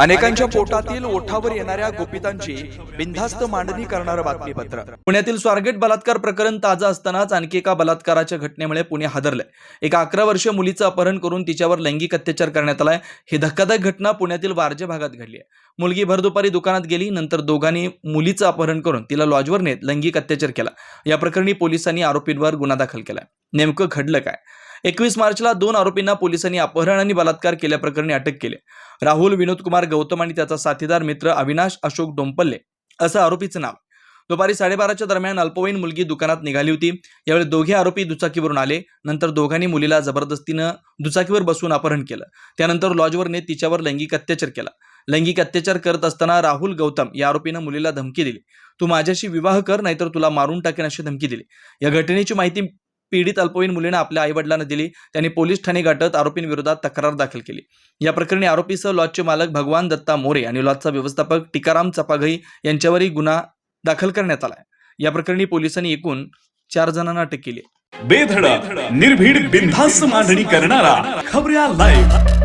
अनेकांच्या पोटातील ओठावर येणाऱ्या गोपितांची बिनधास्त मांडणी करणारं बातमीपत्र. पुण्यातील स्वारगेट बलात्कार प्रकरण ताजं असतानाच आणखी एका बलात्काराच्या घटनेमुळे पुणे हादरलंय. एका अकरा वर्षीय मुलीचं अपहरण करून तिच्यावर लैंगिक अत्याचार करण्यात आलाय. ही धक्कादायक घटना पुण्यातील वारजे भागात घडली आहे. मुलगी भरदुपारी दुकानात गेली नंतर दोघांनी मुलीचं अपहरण करून तिला लॉजवर नेत लैंगिक अत्याचार केला. या प्रकरणी पोलिसांनी आरोपींवर गुन्हा दाखल केलाय. नेमकं घडलं काय? एकवीस मार्चला दोन आरोपींना पोलिसांनी अपहरण आणि बलात्कार केल्याप्रकरणी अटक केली. राहुल विनोद कुमार गौतम आणि त्याचा साथीदार मित्र अविनाश अशोक डोंपल्ले असं आरोपीचं नाव. दुपारी साडेबाराच्या दरम्यान अल्पवयीन मुलगी दुकानात निघाली होती. यावेळी दोघे आरोपी दुचाकीवरून आले. नंतर दोघांनी मुलीला जबरदस्तीनं दुचाकीवर बसून अपहरण केलं. त्यानंतर लॉजवर नेत तिच्यावर लैंगिक अत्याचार केला. लैंगिक अत्याचार करत असताना राहुल गौतम या आरोपीनं मुलीला धमकी दिली. तू माझ्याशी विवाह कर नाहीतर तुला मारून टाकेन अशी धमकी दिली. या घटनेची माहिती पीडित अल्पवयीन मुलीनं आपल्या आईवडिलांना दिली. त्यांनी पोलीस ठाणे गाठत आरोपींविरोधात तक्रार दाखल केली. या प्रकरणी आरोपीसह लॉजचे मालक भगवान दत्ता मोरे आणि लॉजचा व्यवस्थापक टिकाराम चपाघई यांच्यावरही गुन्हा दाखल करण्यात आला या प्रकरणी पोलिसांनी एकूण चार जणांना अटक केली. बेधड निर्भीड बिनधास्त मांडणी करणारा खबऱ्या लाईव्ह